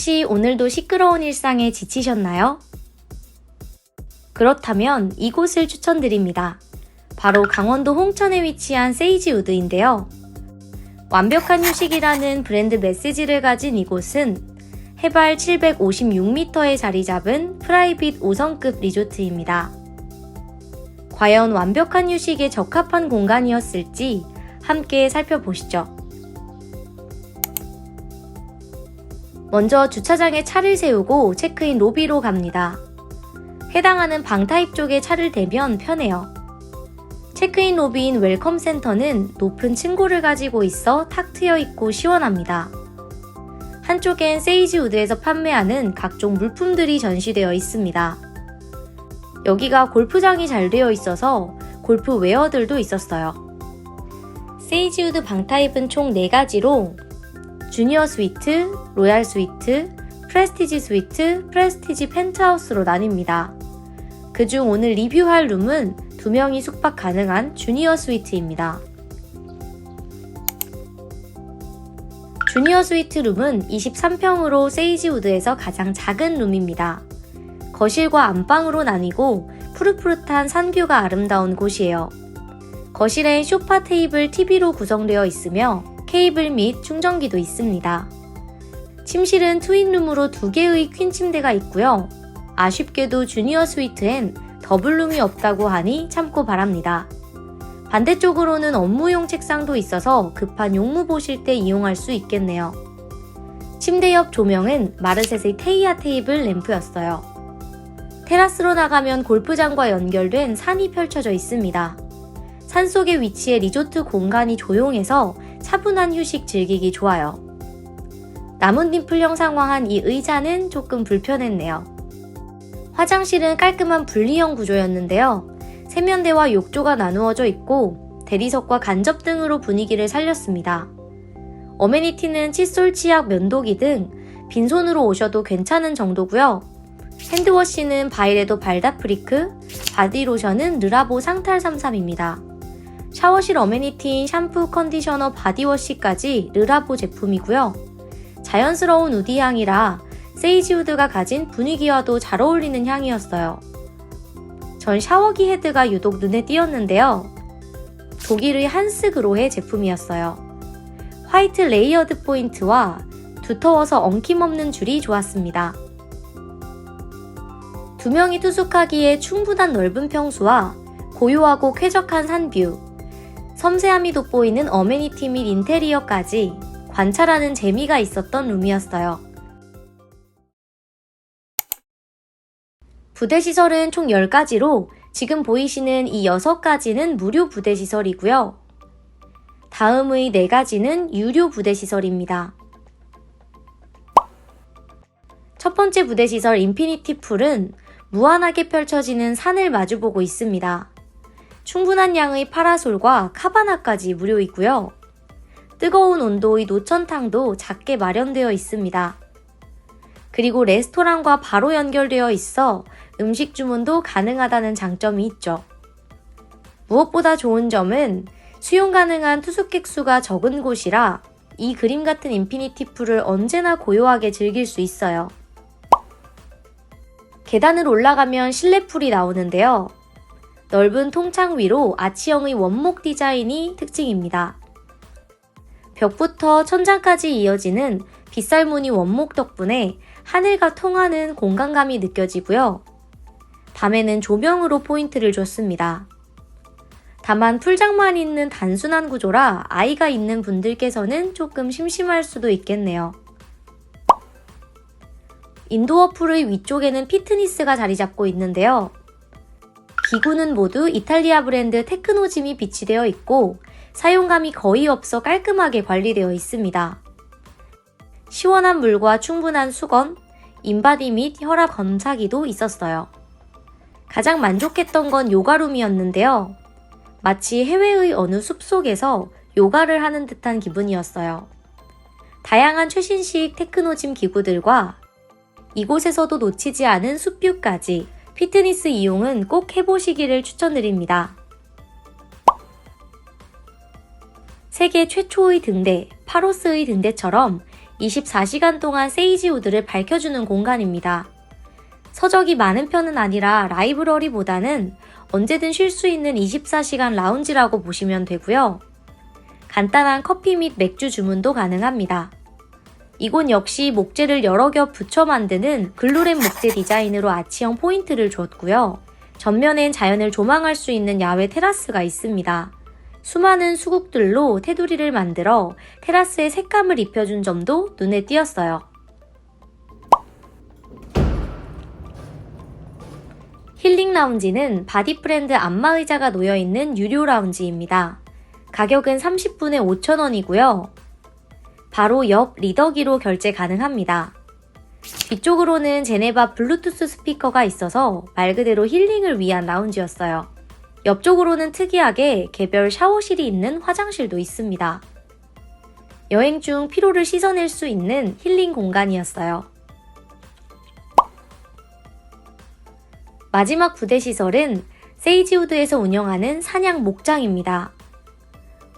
혹시 오늘도 시끄러운 일상에 지치셨나요? 그렇다면 이곳을 추천드립니다. 바로 강원도 홍천에 위치한 세이지 우드인데요. 완벽한 휴식이라는 브랜드 메시지를 가진 이곳은 해발 756m에 자리 잡은 프라이빗 5성급 리조트입니다. 과연 완벽한 휴식에 적합한 공간이었을지 함께 살펴보시죠. 먼저 주차장에 차를 세우고 체크인 로비로 갑니다. 해당하는 방 타입 쪽에 차를 대면 편해요. 체크인 로비인 웰컴 센터는 높은 층고를 가지고 있어 탁 트여 있고 시원합니다. 한쪽엔 세이지 우드에서 판매하는 각종 물품들이 전시되어 있습니다. 여기가 골프장이 잘 되어 있어서 골프 웨어들도 있었어요. 세이지 우드 방 타입은 총 4가지로 주니어 스위트, 로얄 스위트, 프레스티지 스위트, 프레스티지 펜트하우스로 나뉩니다. 그중 오늘 리뷰할 룸은 2명이 숙박 가능한 주니어 스위트입니다. 주니어 스위트 룸은 23평으로 세이지우드에서 가장 작은 룸입니다. 거실과 안방으로 나뉘고 푸릇푸릇한 산뷰가 아름다운 곳이에요. 거실엔 소파 테이블 TV로 구성되어 있으며 케이블 및 충전기도 있습니다. 침실은 트윈룸으로 두 개의 퀸 침대가 있고요. 아쉽게도 주니어 스위트엔 더블룸이 없다고 하니 참고 바랍니다. 반대쪽으로는 업무용 책상도 있어서 급한 용무 보실 때 이용할 수 있겠네요. 침대 옆 조명은 마르셋의 테이아 테이블 램프였어요. 테라스로 나가면 골프장과 연결된 산이 펼쳐져 있습니다. 산 속에 위치해 리조트 공간이 조용해서 차분한 휴식 즐기기 좋아요. 나뭇잎을 형상화한 이 의자는 조금 불편했네요. 화장실은 깔끔한 분리형 구조였는데요. 세면대와 욕조가 나누어져 있고 대리석과 간접 등으로 분위기를 살렸습니다. 어메니티는 칫솔, 치약, 면도기 등 빈손으로 오셔도 괜찮은 정도고요. 핸드워시는 바이레도 발다프리크, 바디로션은 르라보 상탈33입니다. 샤워실 어메니티인 샴푸, 컨디셔너, 바디워시까지 르라보 제품이고요. 자연스러운 우디 향이라 세이지 우드가 가진 분위기와도 잘 어울리는 향이었어요. 전 샤워기 헤드가 유독 눈에 띄었는데요. 독일의 한스 그로의 제품이었어요. 화이트 레이어드 포인트와 두터워서 엉킴없는 줄이 좋았습니다. 두 명이 투숙하기에 충분한 넓은 평수와 고요하고 쾌적한 산뷰, 섬세함이 돋보이는 어메니티 및 인테리어까지 관찰하는 재미가 있었던 룸이었어요. 부대 시설은 총 10가지로 지금 보이시는 이 6가지는 무료 부대 시설이고요. 다음의 4가지는 유료 부대 시설입니다. 첫 번째 부대 시설 인피니티 풀은 무한하게 펼쳐지는 산을 마주보고 있습니다. 충분한 양의 파라솔과 카바나까지 무료이고요. 뜨거운 온도의 노천탕도 작게 마련되어 있습니다. 그리고 레스토랑과 바로 연결되어 있어 음식 주문도 가능하다는 장점이 있죠. 무엇보다 좋은 점은 수용 가능한 투숙객 수가 적은 곳이라 이 그림 같은 인피니티 풀을 언제나 고요하게 즐길 수 있어요. 계단을 올라가면 실내 풀이 나오는데요. 넓은 통창 위로 아치형의 원목 디자인이 특징입니다. 벽부터 천장까지 이어지는 빗살 무늬 원목 덕분에 하늘과 통하는 공간감이 느껴지고요. 밤에는 조명으로 포인트를 줬습니다. 다만 풀장만 있는 단순한 구조라 아이가 있는 분들께서는 조금 심심할 수도 있겠네요. 인도어 풀의 위쪽에는 피트니스가 자리 잡고 있는데요. 기구는 모두 이탈리아 브랜드 테크노짐이 비치되어 있고 사용감이 거의 없어 깔끔하게 관리되어 있습니다. 시원한 물과 충분한 수건, 인바디 및 혈압 검사기도 있었어요. 가장 만족했던 건 요가룸이었는데요. 마치 해외의 어느 숲속에서 요가를 하는 듯한 기분이었어요. 다양한 최신식 테크노짐 기구들과 이곳에서도 놓치지 않은 숲뷰까지 피트니스 이용은 꼭 해보시기를 추천드립니다. 세계 최초의 등대, 파로스의 등대처럼 24시간 동안 세이지우드를 밝혀주는 공간입니다. 서적이 많은 편은 아니라 라이브러리보다는 언제든 쉴 수 있는 24시간 라운지라고 보시면 되고요. 간단한 커피 및 맥주 주문도 가능합니다. 이곳 역시 목재를 여러 겹 붙여 만드는 글루렌 목재 디자인으로 아치형 포인트를 줬고요. 전면엔 자연을 조망할 수 있는 야외 테라스가 있습니다. 수많은 수국들로 테두리를 만들어 테라스에 색감을 입혀준 점도 눈에 띄었어요. 힐링 라운지는 바디 프렌드 안마 의자가 놓여 있는 유료 라운지입니다. 가격은 30분에 5,000원이고요. 바로 옆 리더기로 결제 가능합니다. 뒤쪽으로는 제네바 블루투스 스피커가 있어서 말 그대로 힐링을 위한 라운지였어요. 옆쪽으로는 특이하게 개별 샤워실이 있는 화장실도 있습니다. 여행 중 피로를 씻어낼 수 있는 힐링 공간이었어요. 마지막 부대 시설은 세이지우드에서 운영하는 사냥 목장입니다.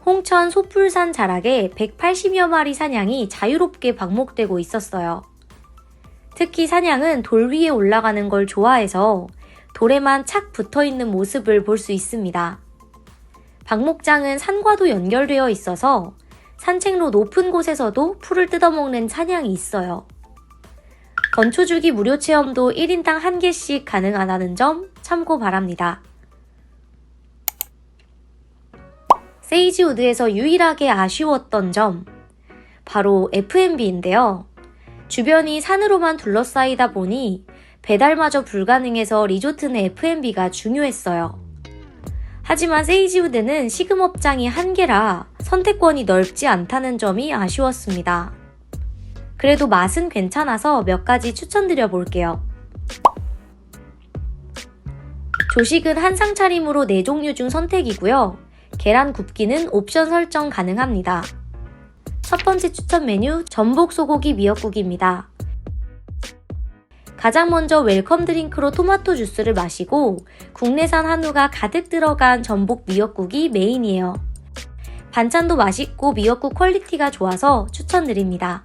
홍천 소풀산 자락에 180여 마리 사냥이 자유롭게 방목되고 있었어요. 특히 사냥은 돌 위에 올라가는 걸 좋아해서 돌에만 착 붙어 있는 모습을 볼 수 있습니다. 방목장은 산과도 연결되어 있어서 산책로 높은 곳에서도 풀을 뜯어먹는 사냥이 있어요. 건초주기 무료 체험도 1인당 1개씩 가능하다는 점 참고 바랍니다. 세이지우드에서 유일하게 아쉬웠던 점, 바로 F&B인데요. 주변이 산으로만 둘러싸이다 보니 배달마저 불가능해서 리조트는 F&B가 중요했어요. 하지만 세이지우드는 시금업장이 한 개라 선택권이 넓지 않다는 점이 아쉬웠습니다. 그래도 맛은 괜찮아서 몇 가지 추천드려 볼게요. 조식은 한상 차림으로 4종류 중 선택이고요. 계란 굽기는 옵션 설정 가능합니다. 첫 번째 추천 메뉴 전복 소고기 미역국입니다. 가장 먼저 웰컴 드링크로 토마토 주스를 마시고 국내산 한우가 가득 들어간 전복 미역국이 메인이에요. 반찬도 맛있고 미역국 퀄리티가 좋아서 추천드립니다.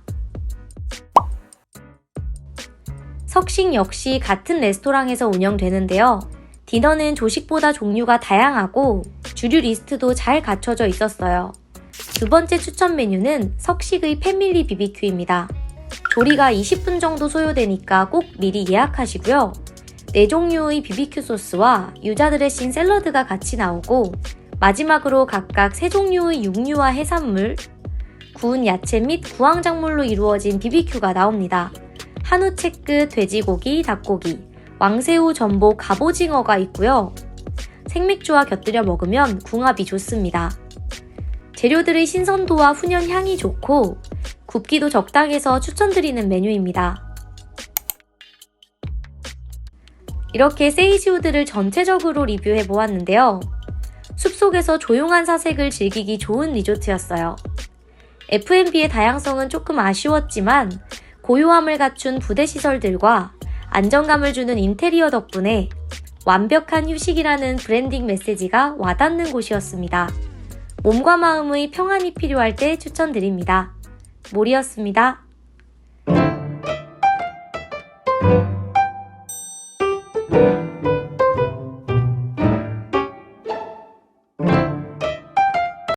석식 역시 같은 레스토랑에서 운영되는데요. 디너는 조식보다 종류가 다양하고 주류 리스트도 잘 갖춰져 있었어요. 두 번째 추천 메뉴는 석식의 패밀리 BBQ입니다. 조리가 20분 정도 소요되니까 꼭 미리 예약하시고요. 네 종류의 BBQ 소스와 유자 드레싱 샐러드가 같이 나오고 마지막으로 각각 세 종류의 육류와 해산물, 구운 야채 및 구황작물로 이루어진 BBQ가 나옵니다. 한우 채끝, 돼지고기, 닭고기, 왕새우, 전복, 갑오징어가 있고요. 생맥주와 곁들여 먹으면 궁합이 좋습니다. 재료들의 신선도와 훈연 향이 좋고 굽기도 적당해서 추천드리는 메뉴입니다. 이렇게 세이지우드를 전체적으로 리뷰해 보았는데요. 숲속에서 조용한 사색을 즐기기 좋은 리조트였어요. F&B의 다양성은 조금 아쉬웠지만 고요함을 갖춘 부대 시설들과 안정감을 주는 인테리어 덕분에 완벽한 휴식이라는 브랜딩 메시지가 와닿는 곳이었습니다. 몸과 마음의 평안이 필요할 때 추천드립니다. 몰이었습니다.